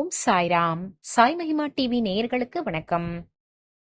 ஓம் சாய்ராம். சாய் மகிமா டிவி நேயர்களுக்கு வணக்கம்.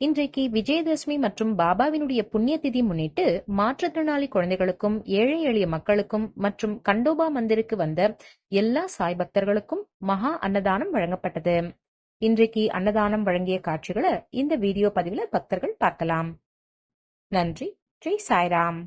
இன்றைக்கு விஜயதசமி மற்றும் பாபாவினுடைய புண்ணிய திதி முன்னிட்டு மாற்றுத்திறனாளி குழந்தைகளுக்கும் ஏழை எளிய மக்களுக்கும் மற்றும் கண்டோபா மந்திருக்கு வந்த எல்லா சாய் பக்தர்களுக்கும் மகா அன்னதானம் வழங்கப்பட்டது. இன்றைக்கு அன்னதானம் வழங்கிய காட்சிகளை இந்த வீடியோ பதிவில் பக்தர்கள் பார்க்கலாம். நன்றி. ஜெய் சாய்ராம்.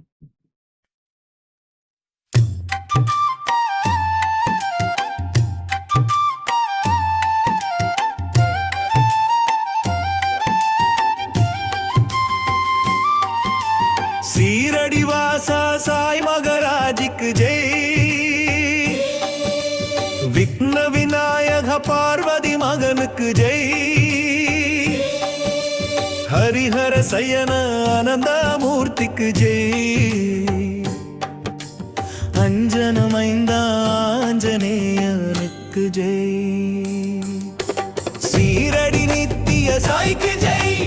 ஜெய். ஹரிஹர சயன ஆனந்தாமூர்த்திக்கு ஜெய். அஞ்சனம் ஐந்தாஞ்சனேயனுக்கு ஜெய். சீரடி நித்திய சாய்க்கு ஜெய்.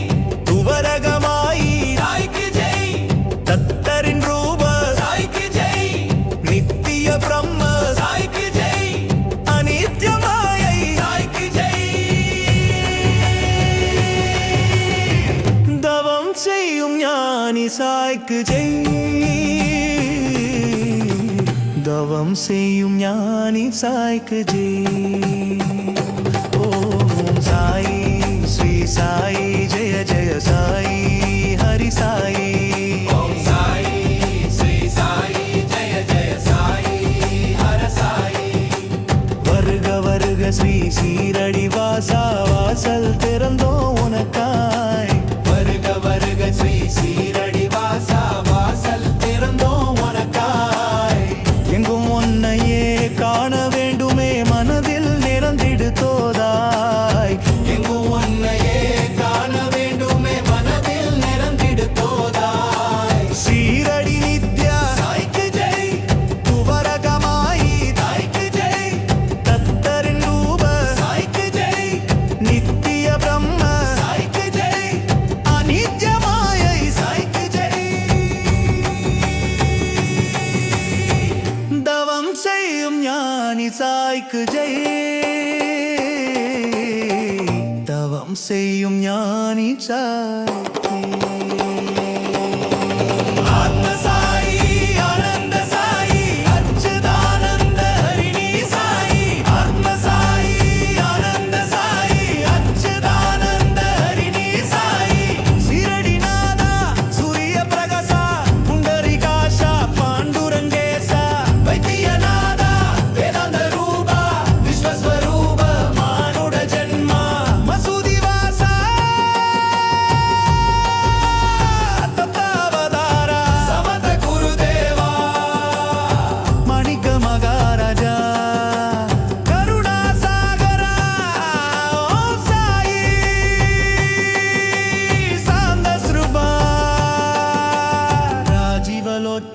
தவம் செய்யும் ஞானி சாய்க்கு ஜே ஓம் சாய் ஸ்ரீ சாய் ஜெய ஜெய சாய் ஹரி சாய் வருக வருக ஸ்ரீ சீரடி வாசா வாசல் திறந்தோம் ஜெயித்தாய்க்கு ஜெய். தவம் செய்யும் ஞானி சாய்.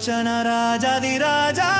ಕ್ಷಣ ರಾಜಾದಿರಾಜಾ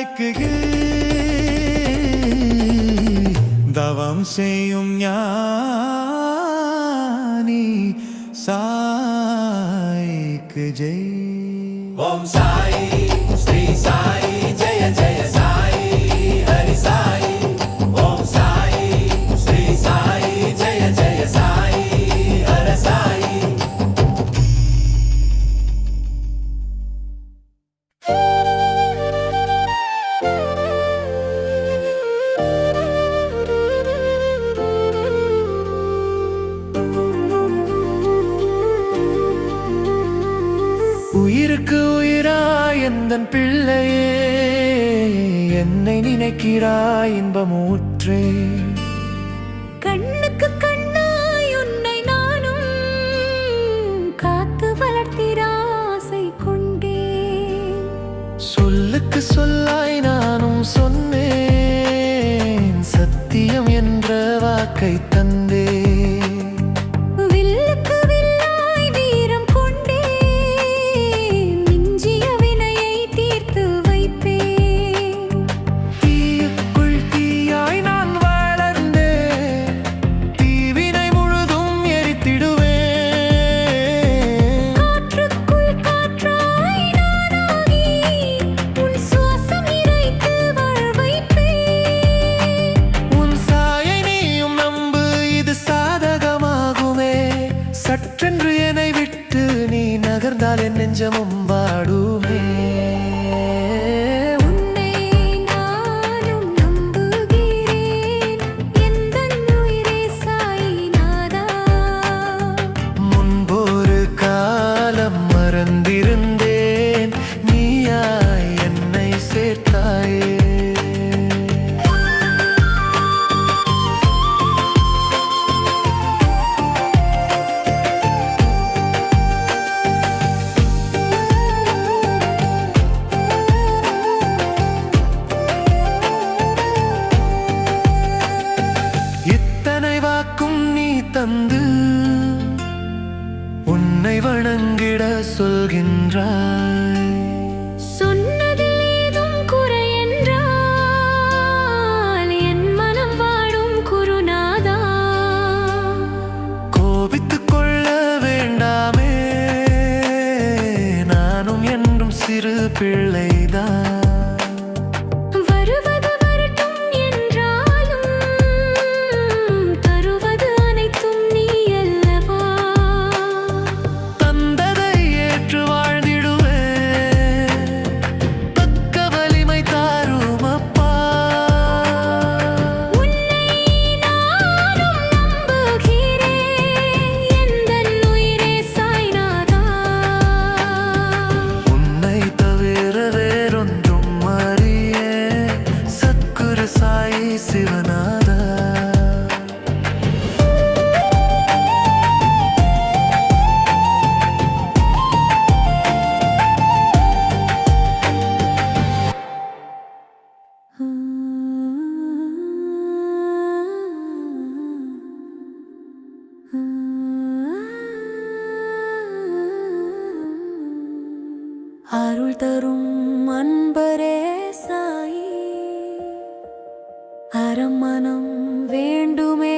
மயக்குகில் தவம் செய்யும் ஞானி சாய்க்கு ஜெய். ஓம் சாய். தந்து உன்னை வணங்கிட சொல்கின்றார். சிவநாத அரமணம் வேண்டுமே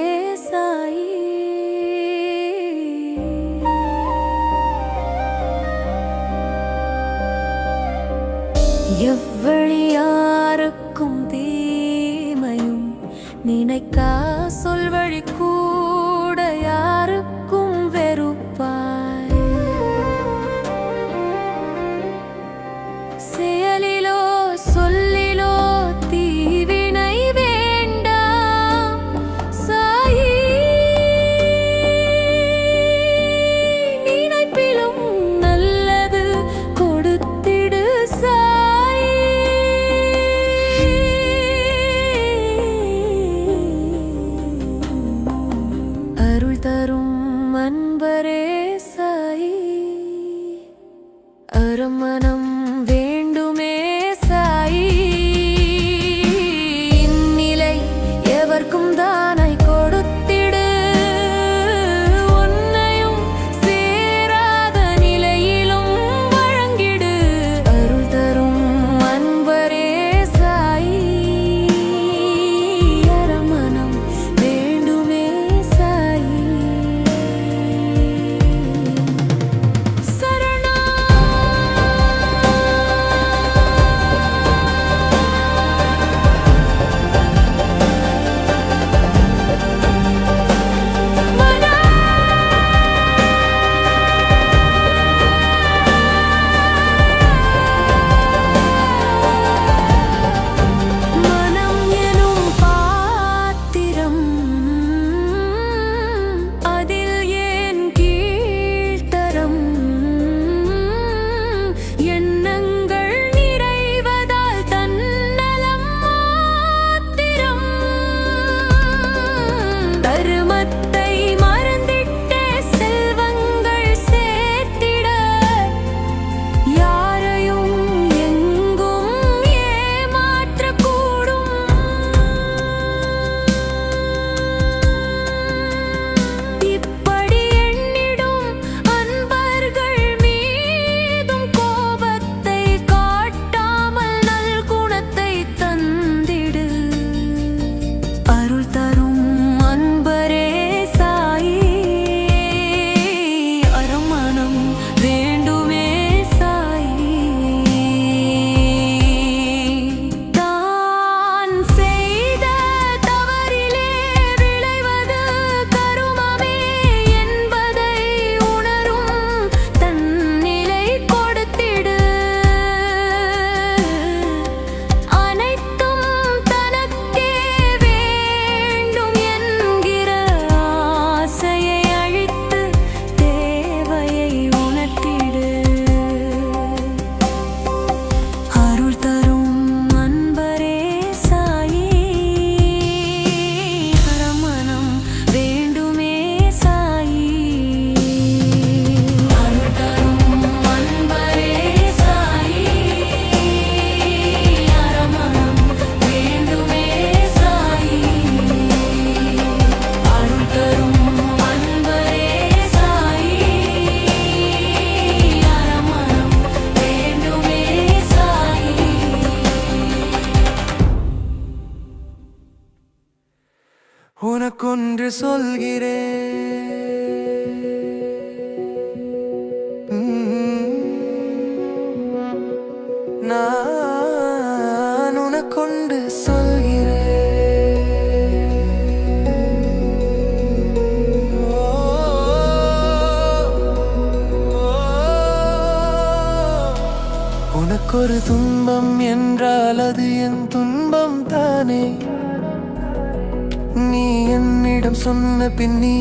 சொன்ன பின்னி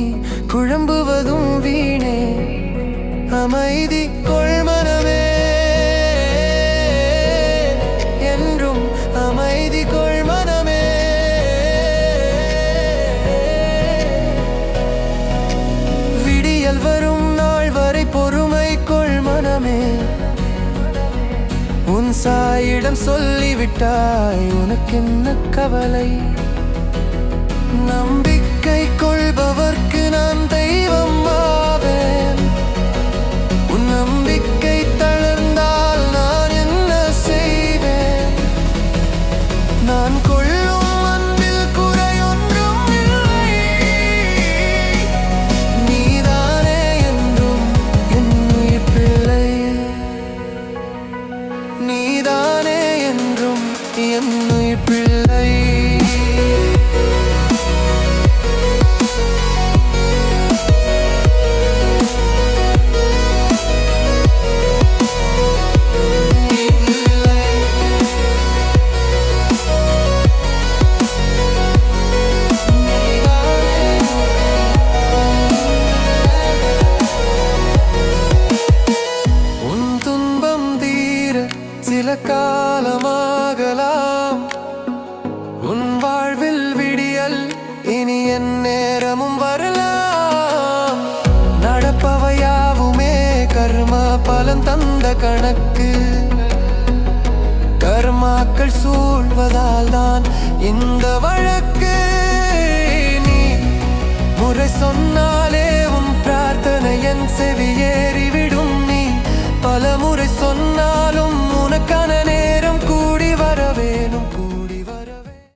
குழம்புவதும் வீணே. அமைதி கொள்மனமே என்றும் அமைதி கொள்மனமே விடியல் வரும் நாள் வரை பொறுமை கொள்மனமே உன் சாயிடம் சொல்லிவிட்டாய் உனக்கென்ன கவலை? நம்பி உனக்கு கர்மாக்கள் சூழ்வதால் தான் இந்த வழக்கு. நீ முறை சொன்னாலே உன் பிரார்த்தனை என் செவியேறிவி